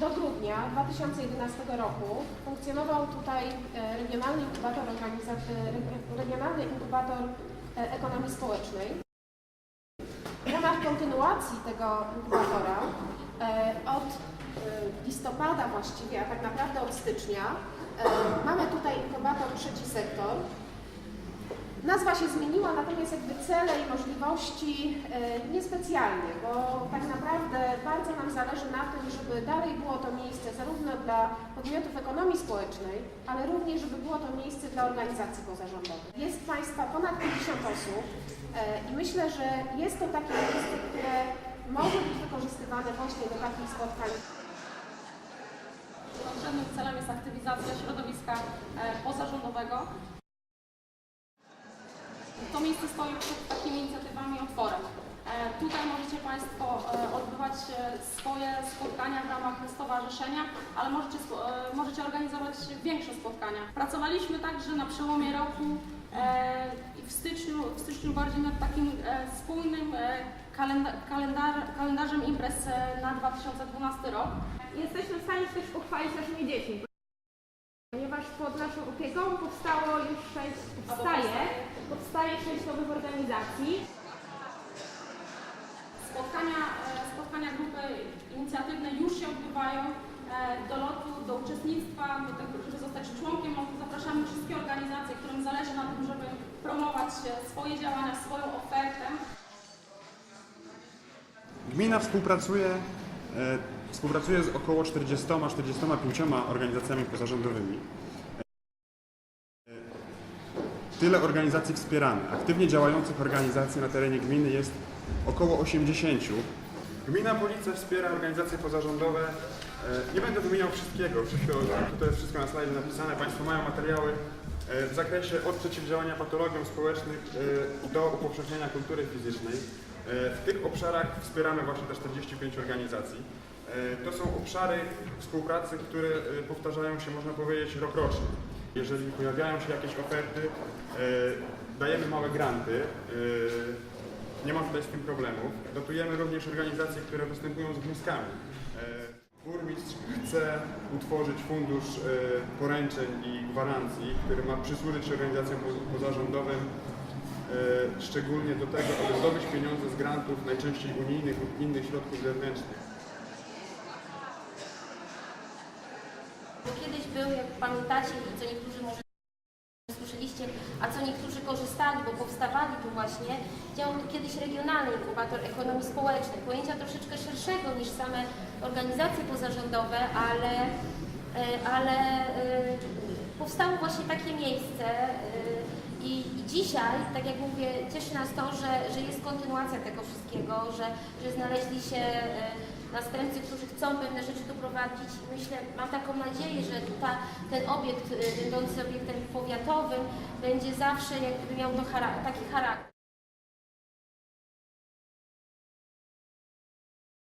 do grudnia 2011 roku funkcjonował tutaj e, Regionalny Inkubator, e, Reg- Regionalny Inkubator e, Ekonomii Społecznej. W ramach kontynuacji tego inkubatora od listopada właściwie, a tak naprawdę od stycznia, mamy tutaj inkubator trzeci sektor. Nazwa się zmieniła, natomiast jakby cele i możliwości e, niespecjalnie, bo tak naprawdę bardzo nam zależy na tym, żeby dalej było to miejsce zarówno dla podmiotów ekonomii społecznej, ale również, żeby było to miejsce dla organizacji pozarządowych. Jest Państwa ponad 50 osób e, i myślę, że jest to takie miejsce, które może być wykorzystywane właśnie do takich spotkań. Głównym celem jest aktywizacja środowiska e, pozarządowego. To miejsce stoi przed takimi inicjatywami otworem. E, Tutaj możecie Państwo e, odbywać e, swoje spotkania w ramach stowarzyszenia, ale możecie, możecie organizować większe spotkania. Pracowaliśmy także na przełomie roku i w styczniu, w styczniu bardziej nad takim spójnym kalenda- kalendar- kalendarzem imprez na 2012 rok. Jesteśmy w stanie też pochwalić naszymi dziećmi, ponieważ pod naszą opieką powstało już sześć, powstaje, powstaje sześć organizacji. Spotkania, e, spotkania grupy inicjatywne już się odbywają. E, Do lotu, do uczestnictwa, do tego, żeby zostać członkiem, zapraszamy wszystkie organizacje, którym zależy na tym, żeby promować swoje działania, swoją ofertę. Gmina współpracuje, e, współpracuje z około 40-45 organizacjami pozarządowymi. Tyle organizacji wspieramy. Aktywnie działających organizacji na terenie gminy jest około 80. Gmina Police wspiera organizacje pozarządowe. E, Nie będę wymieniał wszystkiego, wszystko, to jest wszystko na slajdzie napisane. Państwo mają materiały e, w zakresie od przeciwdziałania patologiom społecznym e, do upowszechniania kultury fizycznej. W tych obszarach wspieramy właśnie te 45 organizacji. To są obszary współpracy, które powtarzają się, można powiedzieć, rokrocznie. Jeżeli pojawiają się jakieś oferty, e, dajemy małe granty. e, nie ma tutaj z tym problemów. Dotujemy również organizacje, które występują z wnioskami. E, Burmistrz chce utworzyć fundusz poręczeń i gwarancji, który ma przysłużyć organizacjom po- pozarządowym szczególnie do tego, aby zdobyć pieniądze z grantów, najczęściej unijnych lub innych środków zewnętrznych. Kiedyś był, jak pamiętacie i co niektórzy może słyszeliście, a co niektórzy korzystali, bo powstawali tu właśnie, działał tu kiedyś regionalny inkubator ekonomii społecznej, pojęcia troszeczkę szerszego niż same organizacje pozarządowe, ale, e, ale e, powstało właśnie takie miejsce e, i, i dzisiaj, tak jak mówię, cieszy nas to, że, że jest kontynuacja tego wszystkiego, że, że znaleźli się e, następcy, którzy chcą pewne rzeczy doprowadzić. Myślę, mam taką nadzieję, że ta, ten obiekt, y, będący obiektem powiatowym, będzie zawsze jakby miał to taki charakter.